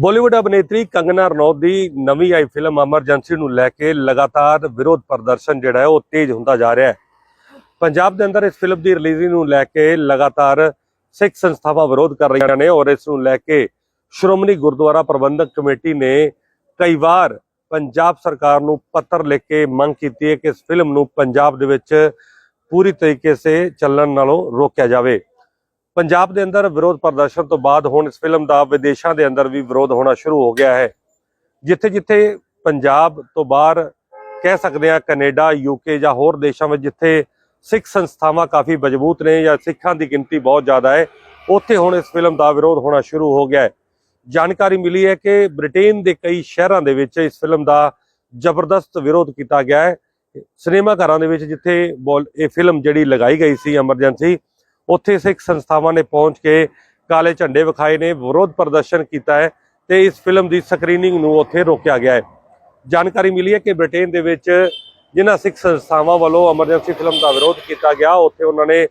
ਬਾਲੀਵੁੱਡ ਅਭਿਨੇਤਰੀ ਕੰਗਨਾ ਰਣੌਤ ਦੀ ਨਵੀਂ ਆਈ ਫਿਲਮ ਐਮਰਜੈਂਸੀ ਨੂੰ ਲੈ ਕੇ ਲਗਾਤਾਰ ਵਿਰੋਧ ਪ੍ਰਦਰਸ਼ਨ ਜਿਹੜਾ ਹੈ ਉਹ ਤੇਜ਼ ਹੁੰਦਾ ਜਾ ਰਿਹਾ ਹੈ। ਪੰਜਾਬ ਦੇ ਅੰਦਰ ਇਸ ਫਿਲਮ ਦੀ ਰਿਲੀਜ਼ ਨੂੰ ਲੈ ਕੇ ਲਗਾਤਾਰ ਸਿੱਖ ਸੰਸਥਾਵਾਂ ਵਿਰੋਧ ਕਰ ਰਹੀਆਂ ਨੇ ਔਰ ਇਸ ਨੂੰ ਲੈ ਕੇ ਸ਼੍ਰੋਮਣੀ ਗੁਰਦੁਆਰਾ ਪ੍ਰਬੰਧਕ ਕਮੇਟੀ ਨੇ ਕਈ ਵਾਰ ਪੰਜਾਬ ਸਰਕਾਰ ਨੂੰ ਪੱਤਰ ਲਿਖ ਕੇ ਮੰਗ ਕੀਤੀ ਹੈ ਕਿ ਇਸ ਫਿਲਮ ਨੂੰ ਪੰਜਾਬ ਦੇ ਵਿੱਚ ਪੂਰੀ ਤਰੀਕੇ ਸੇ ਚੱਲਣ ਨਾਲੋਂ ਰੋਕਿਆ ਜਾਵੇ। ਪੰਜਾਬ ਦੇ ਅੰਦਰ ਵਿਰੋਧ ਪ੍ਰਦਰਸ਼ਨ ਤੋਂ ਬਾਅਦ ਹੁਣ ਇਸ ਫਿਲਮ ਦਾ ਵਿਦੇਸ਼ਾਂ ਦੇ ਅੰਦਰ ਵੀ ਵਿਰੋਧ ਹੋਣਾ ਸ਼ੁਰੂ ਹੋ ਗਿਆ ਹੈ। ਜਿੱਥੇ ਜਿੱਥੇ ਪੰਜਾਬ ਤੋਂ ਬਾਹਰ ਕਹਿ ਸਕਦੇ ਆ ਕੈਨੇਡਾ ਯੂਕੇ ਜਾਂ ਹੋਰ ਦੇਸ਼ਾਂ ਵਿੱਚ ਜਿੱਥੇ ਸਿੱਖ ਸੰਸਥਾਵਾਂ ਕਾਫੀ ਮਜ਼ਬੂਤ ਨੇ ਜਾਂ ਸਿੱਖਾਂ ਦੀ ਗਿਣਤੀ ਬਹੁਤ ਜ਼ਿਆਦਾ ਹੈ, ਉੱਥੇ ਹੁਣ ਇਸ ਫਿਲਮ ਦਾ ਵਿਰੋਧ ਹੋਣਾ ਸ਼ੁਰੂ ਹੋ ਗਿਆ ਹੈ। ਜਾਣਕਾਰੀ ਮਿਲੀ ਹੈ ਕਿ ਬ੍ਰਿਟੇਨ ਦੇ ਕਈ ਸ਼ਹਿਰਾਂ ਦੇ ਵਿੱਚ ਇਸ ਫਿਲਮ ਦਾ ਜ਼ਬਰਦਸਤ ਵਿਰੋਧ ਕੀਤਾ ਗਿਆ ਹੈ। ਸਿਨੇਮਾ ਘਰਾਂ ਦੇ ਵਿੱਚ ਜਿੱਥੇ ਬੋਲ- ਇਹ ਫਿਲਮ ਜਿਹੜੀ ਲਗਾਈ ਗਈ ਸੀ ਐਮਰਜੈਂਸੀ ਉੱਥੇ ਸਿੱਖ ਸੰਸਥਾਵਾਂ ਨੇ ਪਹੁੰਚ ਕੇ ਕਾਲੇ ਝੰਡੇ ਵਿਖਾਏ ਨੇ, ਵਿਰੋਧ ਪ੍ਰਦਰਸ਼ਨ ਕੀਤਾ ਹੈ ਤੇ ਇਸ ਫਿਲਮ ਦੀ ਸਕਰੀਨਿੰਗ ਨੂੰ ਉੱਥੇ ਰੋਕਿਆ ਗਿਆ ਹੈ। ਜਾਣਕਾਰੀ ਮਿਲੀ ਹੈ ਕਿ ਬ੍ਰਿਟੇਨ ਦੇ ਵਿੱਚ ਜਿਨ੍ਹਾਂ ਸਿੱਖ ਸੰਸਥਾਵਾਂ ਵੱਲੋਂ ਐਮਰਜੈਂਸੀ ਫਿਲਮ ਦਾ ਵਿਰੋਧ ਕੀਤਾ ਗਿਆ, ਉੱਥੇ ਉਹਨਾਂ ਨੇ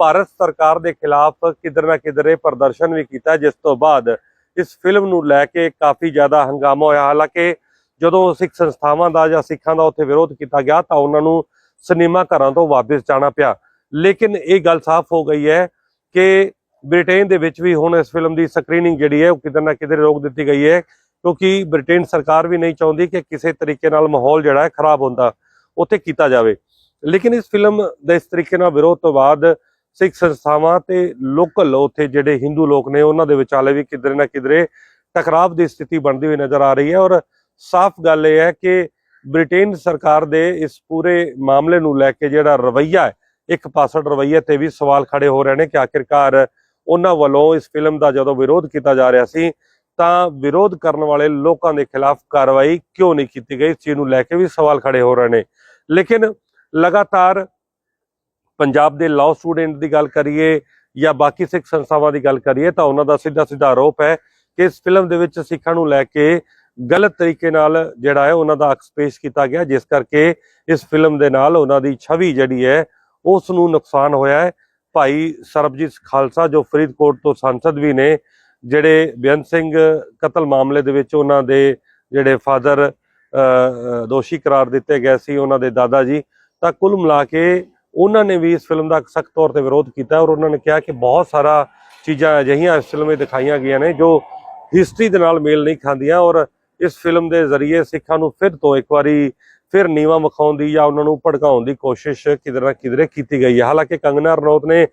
ਭਾਰਤ ਸਰਕਾਰ ਦੇ ਖਿਲਾਫ ਕਿਧਰ ਨਾ ਕਿਧਰੇ ਪ੍ਰਦਰਸ਼ਨ ਵੀ ਕੀਤਾ, ਜਿਸ ਤੋਂ ਬਾਅਦ ਇਸ ਫਿਲਮ ਨੂੰ ਲੈ ਕੇ ਕਾਫੀ ਜ਼ਿਆਦਾ ਹੰਗਾਮਾ ਹੋਇਆ। ਹਾਲਾਂਕਿ ਜਦੋਂ ਸਿੱਖ ਸੰਸਥਾਵਾਂ ਦਾ ਜਾਂ ਸਿੱਖਾਂ ਦਾ ਉੱਥੇ ਵਿਰੋਧ ਕੀਤਾ ਗਿਆ ਤਾਂ ਉਹਨਾਂ ਨੂੰ ਸਿਨੇਮਾ ਘਰਾਂ ਤੋਂ ਵਾਪਸ ਜਾਣਾ ਪਿਆ। ਲੇਕਿਨ ਇਹ ਗੱਲ ਸਾਫ਼ ਹੋ ਗਈ ਹੈ ਕਿ ਬ੍ਰਿਟੇਨ ਦੇ ਵਿੱਚ ਵੀ ਹੁਣ ਇਸ ਫਿਲਮ ਦੀ ਸਕਰੀਨਿੰਗ ਜਿਹੜੀ ਹੈ ਉਹ ਕਿਤੇ ਨਾ ਕਿਤੇ ਰੋਕ ਦਿੱਤੀ ਗਈ ਹੈ, ਕਿਉਂਕਿ ਬ੍ਰਿਟੇਨ ਸਰਕਾਰ ਵੀ ਨਹੀਂ ਚਾਹੁੰਦੀ ਕਿ ਕਿਸੇ ਤਰੀਕੇ ਨਾਲ ਮਾਹੌਲ ਜਿਹੜਾ ਹੈ ਖਰਾਬ ਹੁੰਦਾ ਉੱਥੇ ਕੀਤਾ ਜਾਵੇ। ਲੇਕਿਨ ਇਸ ਫਿਲਮ ਦੇ ਇਸ ਤਰੀਕੇ ਨਾਲ ਵਿਰੋਧ ਤੋਂ ਬਾਅਦ ਸਿੱਖ ਸੰਸਥਾਵਾਂ ਤੇ ਲੋਕਲ ਉੱਥੇ ਜਿਹੜੇ ਹਿੰਦੂ ਲੋਕ ਨੇ ਉਹਨਾਂ ਦੇ ਵਿਚਾਲੇ ਵੀ ਕਿਧਰੇ ਨਾ ਕਿਧਰੇ ਟਕਰਾਵ ਦੀ ਸਥਿਤੀ ਬਣਦੀ ਹੋਈ ਨਜ਼ਰ ਆ ਰਹੀ ਹੈ ਔਰ ਸਾਫ਼ ਗੱਲ ਇਹ ਹੈ ਕਿ ਬ੍ਰਿਟੇਨ ਸਰਕਾਰ ਦੇ ਇਸ ਪੂਰੇ ਮਾਮਲੇ ਨੂੰ ਲੈ ਕੇ ਜਿਹੜਾ ਰਵੱਈਆ ਹੈ ਇੱਕ ਪਾਸੜ ਰਵੱਈਏ ਤੇ ਵੀ ਸਵਾਲ ਖੜੇ ਹੋ ਰਹੇ ਨੇ ਕਿ ਆਖਿਰਕਾਰ ਉਹਨਾਂ ਵੱਲੋਂ ਇਸ ਫਿਲਮ ਦਾ ਜਦੋਂ ਵਿਰੋਧ ਕੀਤਾ ਜਾ ਰਿਹਾ ਸੀ, ਤਾਂ ਵਿਰੋਧ ਕਰਨ ਵਾਲੇ ਲੋਕਾਂ ਦੇ ਖਿਲਾਫ ਕਾਰਵਾਈ ਕਿਉਂ ਨਹੀਂ ਕੀਤੀ ਗਈ? ਇਸ ਚੀਜ਼ ਨੂੰ ਲੈ ਕੇ ਵੀ ਸਵਾਲ ਖੜੇ ਹੋ ਰਹੇ ਨੇ। ਲੇਕਿਨ ਲਗਾਤਾਰ ਪੰਜਾਬ ਦੇ ਲਾਅ ਸਟੂਡੈਂਟ ਦੀ ਗੱਲ ਕਰੀਏ ਜਾਂ ਬਾਕੀ ਸਿੱਖ ਸੰਸਥਾਵਾਂ ਦੀ ਗੱਲ ਕਰੀਏ, ਤਾਂ ਉਹਨਾਂ ਦਾ ਸਿੱਧਾ ਸਿੱਧਾ ਆਰੋਪ ਹੈ ਕਿ ਇਸ ਫਿਲਮ ਦੇ ਵਿੱਚ ਸਿੱਖਾਂ ਨੂੰ ਲੈ ਕੇ ਗਲਤ ਤਰੀਕੇ ਨਾਲ ਜਿਹੜਾ ਹੈ ਉਹਨਾਂ ਦਾ ਅਕਸ ਪੇਸ਼ ਕੀਤਾ ਗਿਆ, ਜਿਸ ਕਰਕੇ ਇਸ ਫਿਲਮ ਦੇ ਨਾਲ ਉਹਨਾਂ ਦੀ ਛਵੀ ਜਿਹੜੀ ਹੈ ਉਸ ਨੂੰ ਨੁਕਸਾਨ ਹੋਇਆ ਹੈ। ਭਾਈ ਸਰਬਜੀਤ ਖਾਲਸਾ, ਜੋ ਫਰੀਦਕੋਟ ਤੋਂ ਸੰਸਦ ਵੀ ਨੇ, ਜਿਹੜੇ ਬੇਅੰਤ ਸਿੰਘ ਕਤਲ ਮਾਮਲੇ ਦੇ ਵਿੱਚ ਉਹਨਾਂ ਦੇ ਜਿਹੜੇ ਫਾਦਰ ਦੋਸ਼ੀ ਕਰਾਰ ਦਿੱਤੇ ਗਏ ਸੀ, ਉਹਨਾਂ ਦੇ ਦਾਦਾ ਜੀ, ਤਾਂ ਕੁੱਲ ਮਿਲਾ ਕੇ ਉਹਨਾਂ ਨੇ ਵੀ ਇਸ ਫਿਲਮ ਦਾ ਸਖਤ ਤੌਰ ਤੇ ਵਿਰੋਧ ਕੀਤਾ ਔਰ ਉਹਨਾਂ ਨੇ ਕਿਹਾ ਕਿ ਬਹੁਤ ਸਾਰਾ ਚੀਜ਼ਾਂ ਅਜਿਹੀਆਂ ਇਸ ਫਿਲਮ ਵਿੱਚ ਦਿਖਾਈਆਂ ਗਈਆਂ ਨੇ ਜੋ ਹਿਸਟਰੀ ਦੇ ਨਾਲ ਮੇਲ ਨਹੀਂ ਖਾਂਦੀਆਂ ਔਰ ਇਸ ਫਿਲਮ ਦੇ ਜ਼ਰੀਏ ਸਿੱਖਾਂ ਨੂੰ ਫਿਰ ਤੋਂ ਇੱਕ ਵਾਰੀ ਫਿਰ ਨੀਵਾ ਵਿਖਾਉਣ ਦੀ ਜਾਂ ਉਹਨਾਂ ਨੂੰ ਭੜਕਾਉਣ ਦੀ ਕੋਸ਼ਿਸ਼ ਕਿਧਰੇ ਨਾ ਕਿਧਰੇ ਕੀਤੀ ਗਈ ਹੈ। ਹਾਲਾਂਕਿ ਕੰਗਨਾ ਰਣੌਤ ਨੇ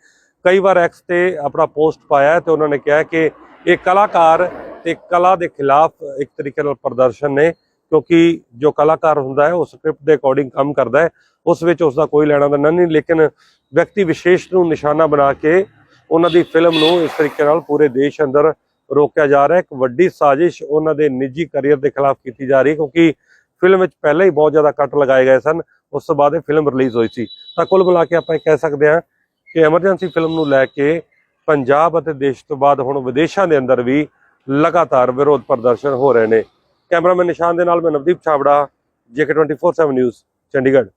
ਕਈ ਵਾਰ ਐਕਸ ਤੇ ਆਪਣਾ ਪੋਸਟ ਪਾਇਆ ਹੈ ਤੇ ਉਹਨਾਂ ਨੇ ਕਿਹਾ ਕਿ ਇਹ ਕਲਾਕਾਰ ਤੇ ਕਲਾ ਦੇ ਖਿਲਾਫ ਇੱਕ ਤਰੀਕੇ ਨਾਲ ਪ੍ਰਦਰਸ਼ਨ ਨੇ, ਕਿਉਂਕਿ ਜੋ ਕਲਾਕਾਰ ਹੁੰਦਾ ਹੈ, ਉਹ ਸਕ੍ਰਿਪਟ ਦੇ ਅਕੋਰਡਿੰਗ ਕੰਮ ਕਰਦਾ ਹੈ, ਉਸ ਵਿੱਚ ਉਸ ਦਾ ਕੋਈ ਲੈਣਾ ਦੇਣਾ ਨਹੀਂ, ਲੇਕਿਨ ਵਿਅਕਤੀ ਵਿਸ਼ੇਸ਼ ਨੂੰ ਨਿਸ਼ਾਨਾ ਬਣਾ ਕੇ ਉਹਨਾਂ ਦੀ ਫਿਲਮ ਨੂੰ ਇਸ ਤਰੀਕੇ ਨਾਲ ਪੂਰੇ ਦੇਸ਼ ਅੰਦਰ ਰੋਕਿਆ ਜਾ ਰਿਹਾ ਹੈ। ਇੱਕ ਵੱਡੀ ਸਾਜ਼ਿਸ਼ ਉਹਨਾਂ ਦੇ ਨਿੱਜੀ ਕੈਰੀਅਰ ਦੇ ਖਿਲਾਫ ਕੀਤੀ ਜਾ ਰਹੀ ਹੈ, ਕਿਉਂਕਿ ਫਿਲਮ ਵਿੱਚ ਪਹਿਲਾਂ ਹੀ ਬਹੁਤ ਜ਼ਿਆਦਾ ਕੱਟ ਲਗਾਏ ਗਏ ਸਨ, ਉਸ ਤੋਂ ਬਾਅਦ ਇਹ ਫਿਲਮ ਰਿਲੀਜ਼ ਹੋਈ ਸੀ। ਤਾਂ ਕੁੱਲ ਮਿਲਾ ਕੇ ਆਪਾਂ ਇਹ ਕਹਿ ਸਕਦੇ ਹਾਂ ਕਿ ਐਮਰਜੈਂਸੀ ਫਿਲਮ ਨੂੰ ਲੈ ਕੇ ਪੰਜਾਬ ਅਤੇ ਦੇਸ਼ ਤੋਂ ਬਾਅਦ ਹੁਣ ਵਿਦੇਸ਼ਾਂ ਦੇ ਅੰਦਰ ਵੀ ਲਗਾਤਾਰ ਵਿਰੋਧ ਪ੍ਰਦਰਸ਼ਨ ਹੋ ਰਹੇ ਨੇ। ਕੈਮਰਾਮੈਨ ਨਿਸ਼ਾਨ ਦੇ ਨਾਲ ਮੈਂ ਨਵਦੀਪ ਛਾਬੜਾ, ਜੇਕੇ 24/7 ਨਿਊਜ਼ ਚੰਡੀਗੜ੍ਹ।